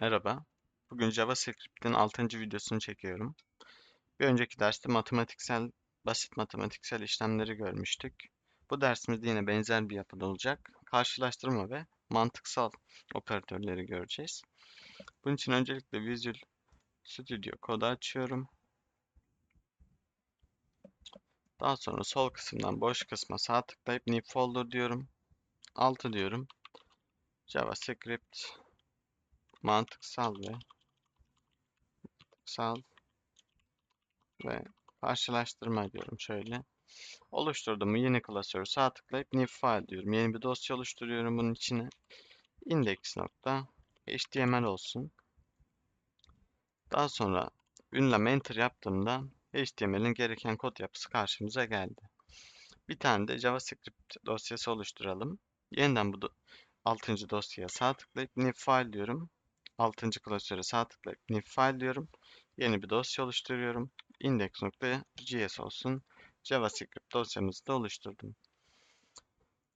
Merhaba. Bugün JavaScript'in 6. videosunu çekiyorum. Bir önceki derste matematiksel, basit matematiksel işlemleri görmüştük. Bu dersimizde yine benzer bir yapıda olacak. Karşılaştırma ve mantıksal operatörleri göreceğiz. Bunun için öncelikle Visual Studio Code'u açıyorum. Daha sonra sol kısımdan boş kısma sağ tıklayıp New Folder diyorum. 6 diyorum. JavaScript mantıksal ve mantıksal ve karşılaştırma diyorum şöyle. Oluşturdum yeni klasörü sağ tıklayıp new file diyorum. Yeni bir dosya oluşturuyorum bunun içine. index.html olsun. Daha sonra ünlem enter yaptığımda HTML'in gereken kod yapısı karşımıza geldi. Bir tane de JavaScript dosyası oluşturalım. Yeniden bu 6. dosyaya sağ tıklayıp new file diyorum. 6. klasöre sağ tıklayıp new file diyorum. Yeni bir dosya oluşturuyorum. index.js olsun. JavaScript dosyamızı da oluşturdum.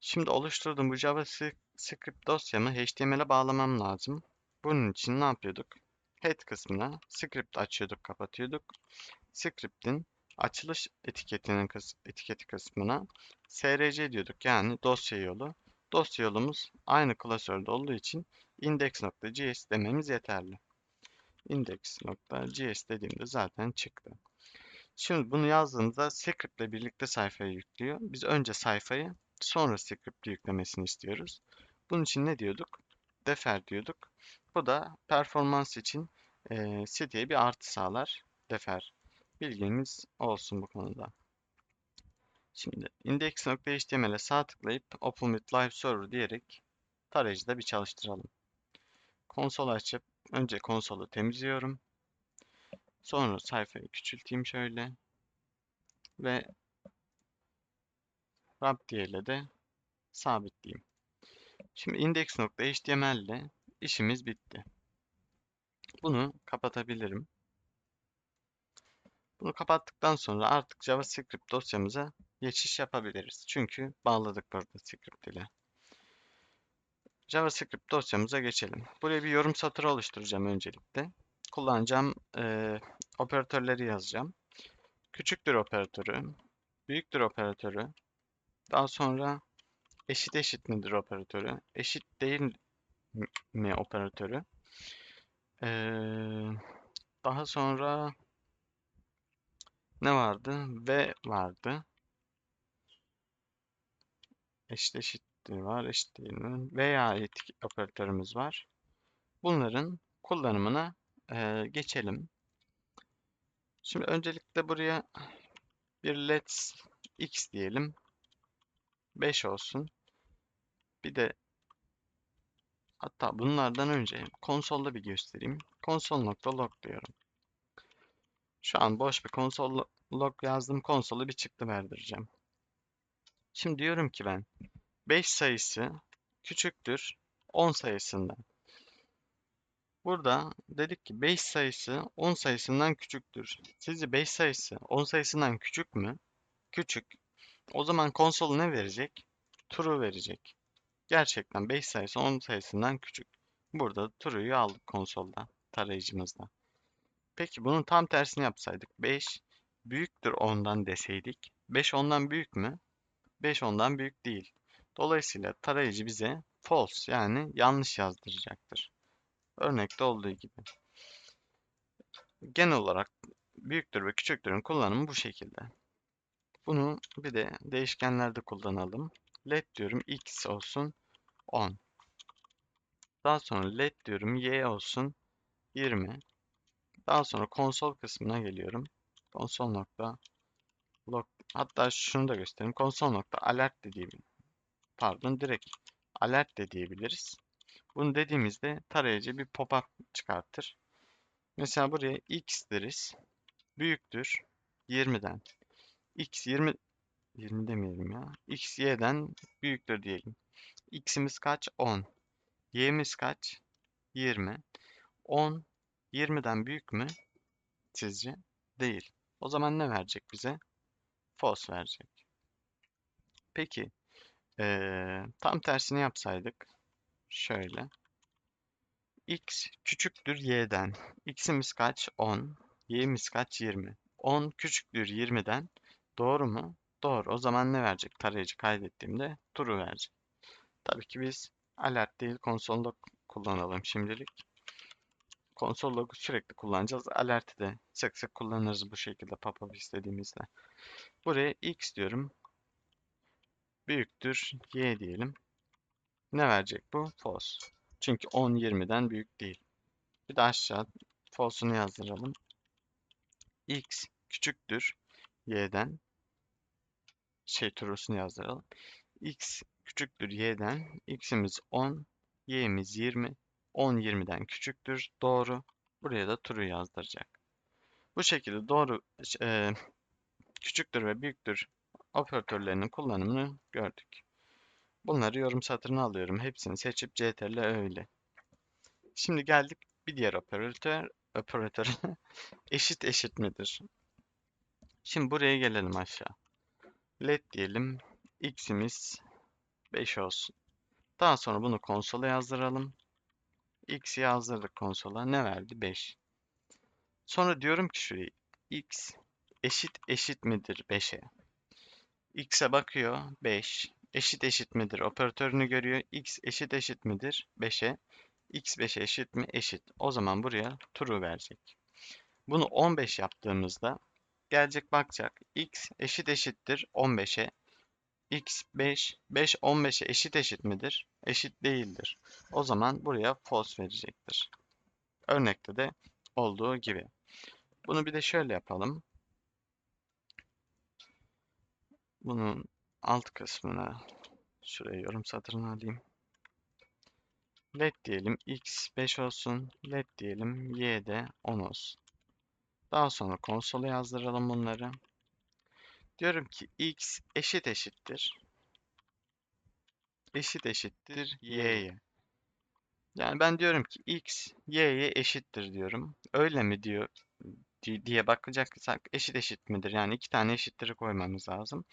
Şimdi oluşturduğum bu JavaScript dosyamı HTML'e bağlamam lazım. Bunun için ne yapıyorduk? Head kısmına script açıyorduk, kapatıyorduk. Script'in açılış etiketinin etiketi kısmına src diyorduk. Yani dosya yolu. Dosya yolumuz aynı klasörde olduğu için index.js dememiz yeterli. index.js dediğimde zaten çıktı. Şimdi bunu yazdığımızda script ile birlikte sayfayı yüklüyor. Biz önce sayfayı sonra script'i yüklemesini istiyoruz. Bunun için ne diyorduk? Defer diyorduk. Bu da performans için e, siteye bir artı sağlar. Defer. Bilginiz olsun bu konuda. Şimdi index.html'e sağ tıklayıp Open with Live Server diyerek tarayıcıda bir çalıştıralım. Konsol açıp önce konsolu temizliyorum. Sonra sayfayı küçülteyim şöyle. Ve Rabdiye ile de sabitleyeyim. Şimdi index.html ile işimiz bitti. Bunu kapatabilirim. Bunu kapattıktan sonra artık JavaScript dosyamıza geçiş yapabiliriz. Çünkü bağladık burada script ile. JavaScript dosyamıza geçelim. Buraya bir yorum satırı oluşturacağım öncelikle. Kullanacağım e, operatörleri yazacağım. Küçüktür operatörü, büyüktür operatörü, daha sonra eşit eşit midir operatörü, eşit değil mi operatörü, ee, daha sonra ne vardı? Ve vardı. Eşit eşittir var, eşit değil mi? Veya etik operatörümüz var. Bunların kullanımına e, geçelim. Şimdi öncelikle buraya bir let's x diyelim. 5 olsun. Bir de hatta bunlardan önce konsolda bir göstereyim. Konsol.log diyorum. Şu an boş bir konsol log yazdım. Konsolu bir çıktı verdireceğim. Şimdi diyorum ki ben 5 sayısı küçüktür 10 sayısından. Burada dedik ki 5 sayısı 10 sayısından küçüktür. Sizce 5 sayısı 10 sayısından küçük mü? Küçük. O zaman konsol ne verecek? True verecek. Gerçekten 5 sayısı 10 sayısından küçük. Burada true'yu aldık konsolda, tarayıcımızda. Peki bunun tam tersini yapsaydık 5 büyüktür 10'dan deseydik. 5 10'dan büyük mü? 5 10'dan büyük değil. Dolayısıyla tarayıcı bize false yani yanlış yazdıracaktır. Örnekte olduğu gibi. Genel olarak büyüktür ve küçüktürün kullanımı bu şekilde. Bunu bir de değişkenlerde kullanalım. Let diyorum x olsun 10. Daha sonra let diyorum y olsun 20. Daha sonra konsol kısmına geliyorum. Konsol nokta log hatta şunu da göstereyim. Konsol nokta alert de diyebilirim. Pardon direkt alert de diyebiliriz. Bunu dediğimizde tarayıcı bir pop-up çıkartır. Mesela buraya x deriz. Büyüktür 20'den. x 20 20 demeyelim ya. x y'den büyüktür diyelim. x'imiz kaç? 10. y'miz kaç? 20. 10 20'den büyük mü? Sizce? Değil. O zaman ne verecek bize? False verecek. Peki ee, tam tersini yapsaydık şöyle x küçüktür y'den. x'imiz kaç? 10. y'imiz kaç? 20. 10 küçüktür 20'den. Doğru mu? Doğru. O zaman ne verecek? Tarayıcı kaydettiğimde true verecek. Tabii ki biz alert değil konsol log kullanalım şimdilik. Konsol log'u sürekli kullanacağız. Alert'i de sık sık kullanırız bu şekilde pop-up istediğimizde. Buraya x diyorum. Büyüktür y diyelim. Ne verecek bu? False. Çünkü 10 20'den büyük değil. Bir de aşağı false'unu yazdıralım. x küçüktür y'den. Şey true'sunu yazdıralım. x küçüktür y'den. x'imiz 10, y'imiz 20. 10 20'den küçüktür. Doğru. Buraya da true yazdıracak. Bu şekilde doğru e, küçüktür ve büyüktür operatörlerinin kullanımını gördük. Bunları yorum satırına alıyorum. Hepsini seçip ctrl öyle. Şimdi geldik bir diğer operatör operatör eşit eşit midir? Şimdi buraya gelelim aşağı. Let diyelim. X'imiz 5 olsun. Daha sonra bunu konsola yazdıralım. X yazdırdık konsola. Ne verdi? 5. Sonra diyorum ki şuraya X eşit eşit midir 5'e? X'e bakıyor 5. Eşit eşit midir? Operatörünü görüyor. X eşit eşit midir? 5'e. X 5'e eşit mi? Eşit. O zaman buraya true verecek. Bunu 15 yaptığımızda gelecek bakacak. X eşit eşittir 15'e. X 5, 5 15'e eşit eşit midir? Eşit değildir. O zaman buraya false verecektir. Örnekte de olduğu gibi. Bunu bir de şöyle yapalım. Bunun alt kısmına şuraya yorum satırını alayım. Let diyelim x 5 olsun. Let diyelim y de 10 olsun. Daha sonra konsola yazdıralım bunları. Diyorum ki x eşit eşittir. Eşit eşittir y'ye. Yani ben diyorum ki x y'ye eşittir diyorum. Öyle mi diyor diye bakacaksak eşit eşit midir? Yani iki tane eşittir'i koymamız lazım.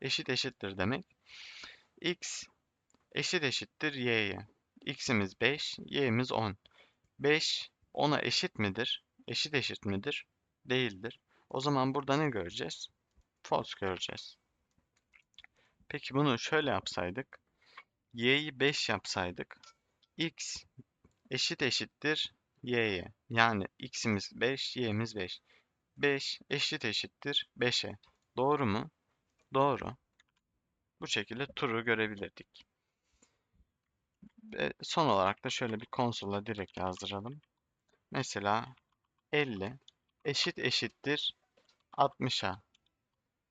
Eşit eşittir demek. x eşit eşittir y'ye. x'imiz 5, y'imiz 10. 5 10'a eşit midir? Eşit eşit midir? Değildir. O zaman burada ne göreceğiz? False göreceğiz. Peki bunu şöyle yapsaydık. y'yi 5 yapsaydık. x eşit eşittir y'ye. Yani x'imiz 5, y'miz 5. 5 eşit eşittir 5'e. Doğru mu? Doğru. Bu şekilde turu görebilirdik. Ve son olarak da şöyle bir konsola direkt yazdıralım. Mesela 50 eşit eşittir 60'a.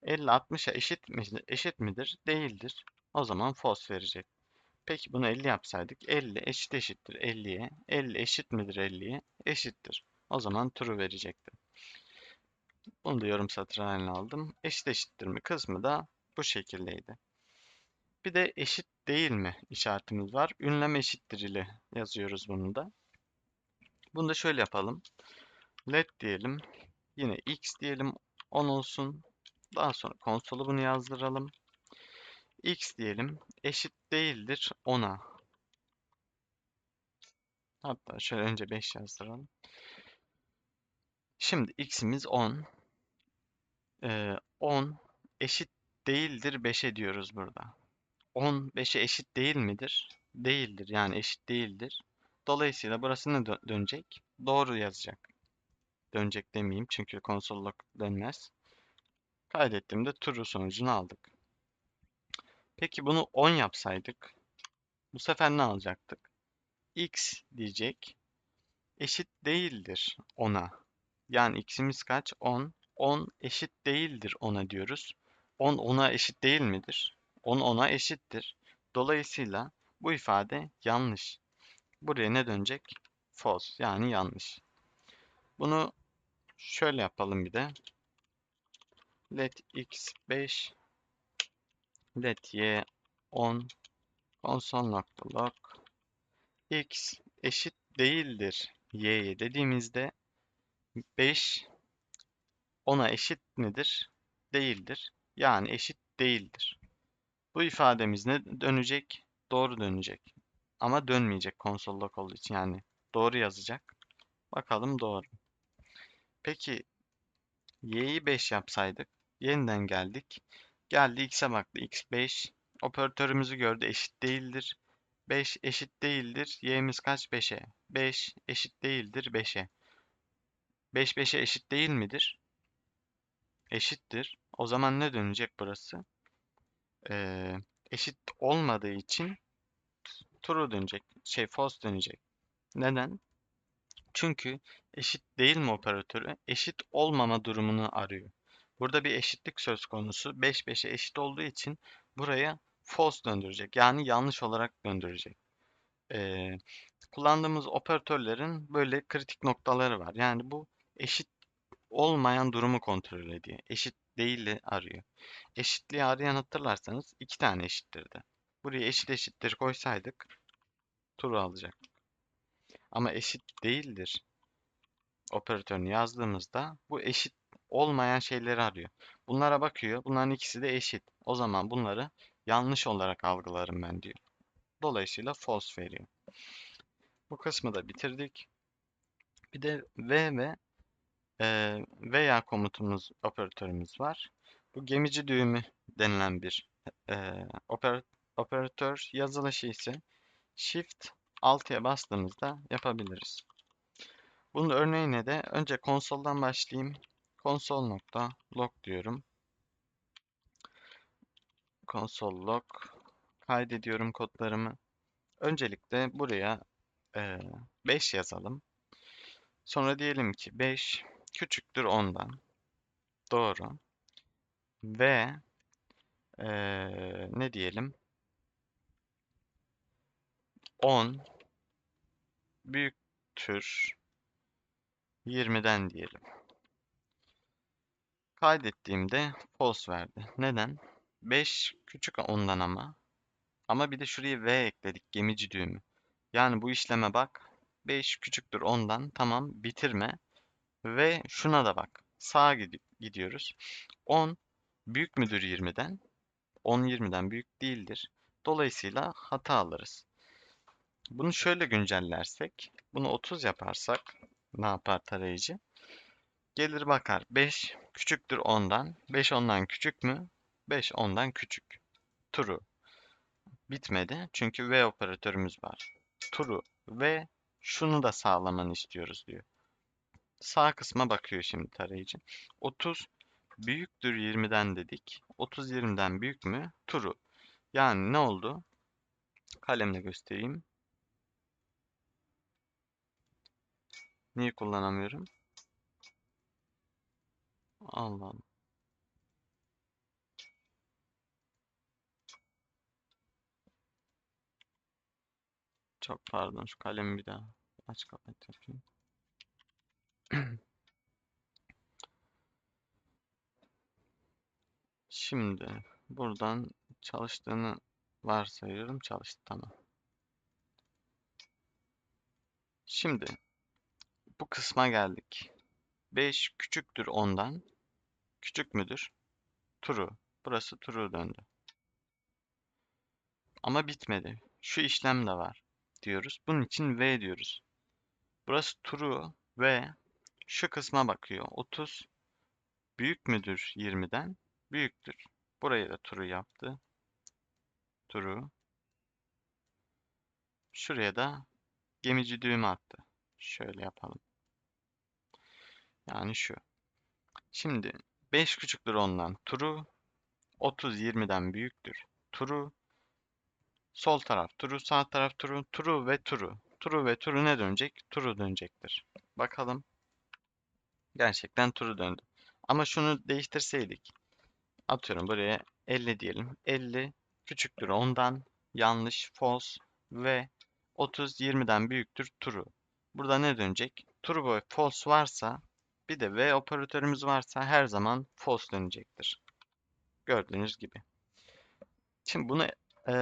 50 60'a eşit midir? Eşit midir? Değildir. O zaman false verecek. Peki bunu 50 yapsaydık 50 eşit eşittir 50'ye. 50 eşit midir 50'ye? Eşittir. O zaman true verecekti. Bunu da yorum satır haline aldım. Eşit eşittir mi kısmı da bu şekildeydi. Bir de eşit değil mi işaretimiz var. Ünlem eşittir ile yazıyoruz bunu da. Bunu da şöyle yapalım. Let diyelim. Yine x diyelim 10 olsun. Daha sonra konsolu bunu yazdıralım. X diyelim eşit değildir 10'a. Hatta şöyle önce 5 yazdıralım. Şimdi x'imiz 10. Ee, 10 eşit değildir 5'e diyoruz burada. 10 5'e eşit değil midir? Değildir. Yani eşit değildir. Dolayısıyla burası ne dö dönecek? Doğru yazacak. Dönecek demeyeyim çünkü konsolluk dönmez. Kaydettiğimde true sonucunu aldık. Peki bunu 10 yapsaydık bu sefer ne alacaktık? x diyecek eşit değildir 10'a. Yani x'imiz kaç? 10. 10 eşit değildir 10'a diyoruz. 10 10'a eşit değil midir? 10 10'a eşittir. Dolayısıyla bu ifade yanlış. Buraya ne dönecek? False yani yanlış. Bunu şöyle yapalım bir de. Let x 5 let y 10 console.log x eşit değildir y'ye dediğimizde 5 10'a eşit midir? Değildir. Yani eşit değildir. Bu ifademiz ne dönecek? Doğru dönecek. Ama dönmeyecek konsol log olduğu için yani Doğru yazacak. Bakalım doğru. Peki y'yi 5 yapsaydık. Yeniden geldik. Geldi x'e baktı. x 5. Operatörümüzü gördü. Eşit değildir. 5 eşit değildir. Y'miz kaç? 5'e. 5 eşit değildir 5'e. 5 5'e eşit değil midir? Eşittir. O zaman ne dönecek burası? Ee, eşit olmadığı için true dönecek. Şey false dönecek. Neden? Çünkü eşit değil mi operatörü? Eşit olmama durumunu arıyor. Burada bir eşitlik söz konusu. 5 5'e eşit olduğu için buraya false döndürecek. Yani yanlış olarak döndürecek. Ee, kullandığımız operatörlerin böyle kritik noktaları var. Yani bu eşit olmayan durumu kontrol ediyor. Eşit değili arıyor. Eşitliği arayan hatırlarsanız iki tane eşittirdi. Buraya eşit eşittir koysaydık true alacak. Ama eşit değildir operatörünü yazdığımızda bu eşit olmayan şeyleri arıyor. Bunlara bakıyor. Bunların ikisi de eşit. O zaman bunları yanlış olarak algılarım ben diyor. Dolayısıyla false veriyor. Bu kısmı da bitirdik. Bir de v ve e, veya komutumuz operatörümüz var. Bu gemici düğümü denilen bir e, oper, operatör yazılışı ise Shift 6'ya bastığımızda yapabiliriz. Bunun örneğine de önce konsoldan başlayayım. Console.log diyorum. Console log kaydediyorum kodlarımı. Öncelikle buraya e, 5 yazalım. Sonra diyelim ki 5 küçüktür 10'dan. Doğru. Ve e, ne diyelim? 10 büyüktür 20'den diyelim. Kaydettiğimde false verdi. Neden? 5 küçük 10'dan ama. Ama bir de şuraya v ekledik gemici düğümü. Yani bu işleme bak. 5 küçüktür 10'dan. Tamam bitirme. Ve şuna da bak. Sağa gidiyoruz. 10 büyük müdür 20'den? 10 20'den büyük değildir. Dolayısıyla hata alırız. Bunu şöyle güncellersek, bunu 30 yaparsak ne yapar tarayıcı? Gelir bakar 5 küçüktür 10'dan. 5 10'dan küçük mü? 5 10'dan küçük. True. Bitmedi çünkü V operatörümüz var. True ve şunu da sağlamanı istiyoruz diyor. Sağ kısma bakıyor şimdi tarayıcı. 30 büyüktür 20'den dedik. 30 20'den büyük mü? True. Yani ne oldu? Kalemle göstereyim. Niye kullanamıyorum? Allah'ım. Çok pardon şu kalemi bir daha aç kapat yapayım. Şimdi buradan çalıştığını varsayıyorum. Çalıştı tamam. Şimdi bu kısma geldik. 5 küçüktür 10'dan. Küçük müdür? True. Burası true döndü. Ama bitmedi. Şu işlem de var diyoruz. Bunun için V diyoruz. Burası true ve şu kısma bakıyor. 30 büyük müdür 20'den? Büyüktür. Burayı da true yaptı. True. Şuraya da gemici düğümü attı. Şöyle yapalım. Yani şu. Şimdi 5 küçüktür ondan. True. 30 20'den büyüktür. True. Sol taraf true, sağ taraf true, true ve true. True ve true ne dönecek? True dönecektir. Bakalım. Gerçekten true döndü. Ama şunu değiştirseydik. Atıyorum buraya 50 diyelim. 50 küçüktür ondan. Yanlış, false ve 30 20'den büyüktür true. Burada ne dönecek? True ve false varsa bir de V operatörümüz varsa her zaman false dönecektir. Gördüğünüz gibi. Şimdi bunu e,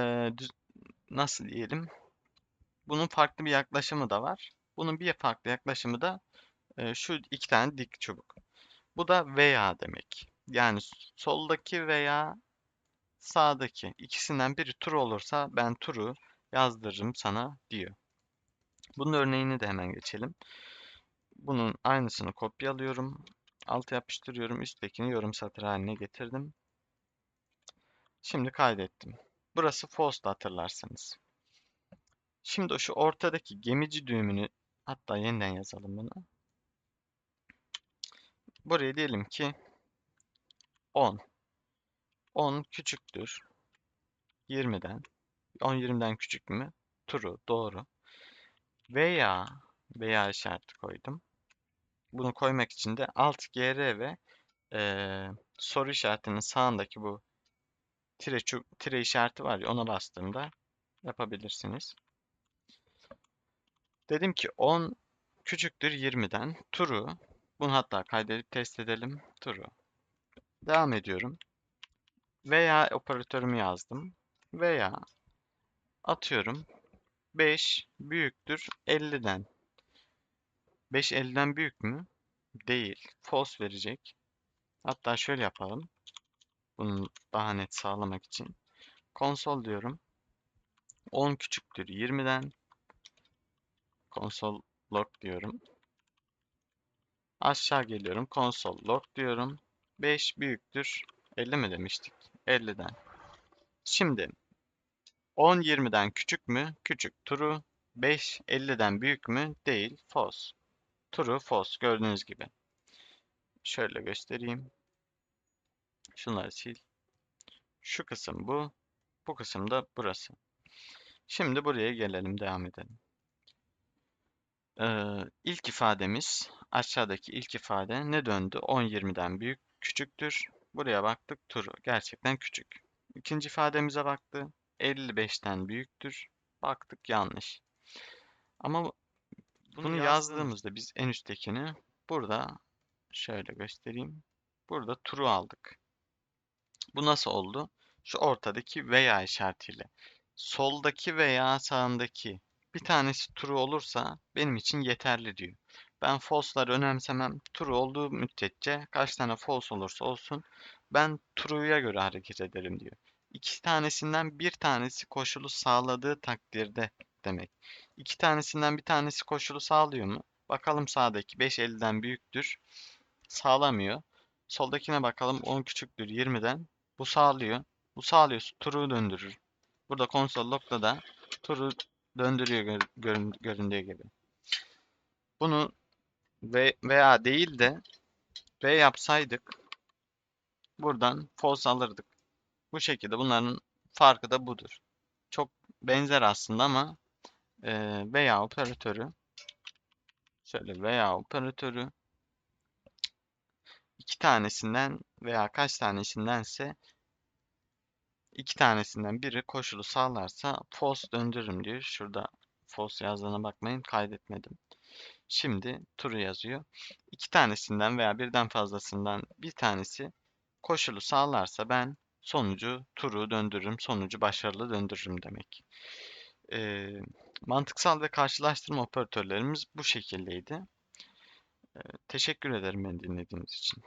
nasıl diyelim? Bunun farklı bir yaklaşımı da var. Bunun bir farklı yaklaşımı da e, şu iki tane dik çubuk. Bu da veya demek. Yani soldaki veya sağdaki ikisinden biri true olursa ben true'u yazdırırım sana diyor. Bunun örneğini de hemen geçelim. Bunun aynısını kopyalıyorum. Alta yapıştırıyorum. Üsttekini yorum satırı haline getirdim. Şimdi kaydettim. Burası false'da hatırlarsanız. Şimdi şu ortadaki gemici düğümünü hatta yeniden yazalım bunu. Buraya diyelim ki 10. 10 küçüktür 20'den. 10 20'den küçük mü? True, doğru. Veya veya işareti koydum. Bunu koymak için de alt gr ve eee, soru işaretinin sağındaki bu tire, tire işareti var ya ona bastığımda yapabilirsiniz. Dedim ki 10 küçüktür 20'den. True. Bunu hatta kaydedip test edelim. True. Devam ediyorum. Veya operatörümü yazdım. Veya atıyorum 5 büyüktür 50'den. 5 50'den büyük mü? Değil. False verecek. Hatta şöyle yapalım. Bunu daha net sağlamak için. Konsol diyorum. 10 küçüktür 20'den. Konsol log diyorum. Aşağı geliyorum. Konsol log diyorum. 5 büyüktür. 50 mi demiştik? 50'den. Şimdi 10 20'den küçük mü? Küçük. True. 5 50'den büyük mü? Değil. False. True, false. Gördüğünüz gibi. Şöyle göstereyim. Şunları sil. Şu kısım bu. Bu kısım da burası. Şimdi buraya gelelim. Devam edelim. Ee, ilk ifademiz aşağıdaki ilk ifade ne döndü? 10 20'den büyük küçüktür. Buraya baktık true. Gerçekten küçük. İkinci ifademize baktı. 55'ten büyüktür. Baktık yanlış. Ama bunu yazdığımızda biz en üsttekini burada şöyle göstereyim. Burada true aldık. Bu nasıl oldu? Şu ortadaki veya işaretiyle. Soldaki veya sağındaki bir tanesi true olursa benim için yeterli diyor. Ben false'ları önemsemem. True olduğu müddetçe kaç tane false olursa olsun ben true'ya göre hareket ederim diyor. İki tanesinden bir tanesi koşulu sağladığı takdirde demek. İki tanesinden bir tanesi koşulu sağlıyor mu? Bakalım sağdaki 5 50'den büyüktür. Sağlamıyor. Soldakine bakalım 10 küçüktür 20'den. Bu sağlıyor. Bu sağlıyor. True'u döndürür. Burada console log'da da true döndürüyor gör- görün- göründüğü gibi. Bunu ve veya değil de ve yapsaydık buradan false alırdık. Bu şekilde bunların farkı da budur. Çok benzer aslında ama e, veya operatörü şöyle veya operatörü iki tanesinden veya kaç tanesindense iki tanesinden biri koşulu sağlarsa false döndürürüm diyor. Şurada false yazdığına bakmayın kaydetmedim. Şimdi true yazıyor. İki tanesinden veya birden fazlasından bir tanesi koşulu sağlarsa ben sonucu true'u döndürürüm. Sonucu başarılı döndürürüm demek. Ee, mantıksal ve karşılaştırma operatörlerimiz bu şekildeydi. Teşekkür ederim beni dinlediğiniz için.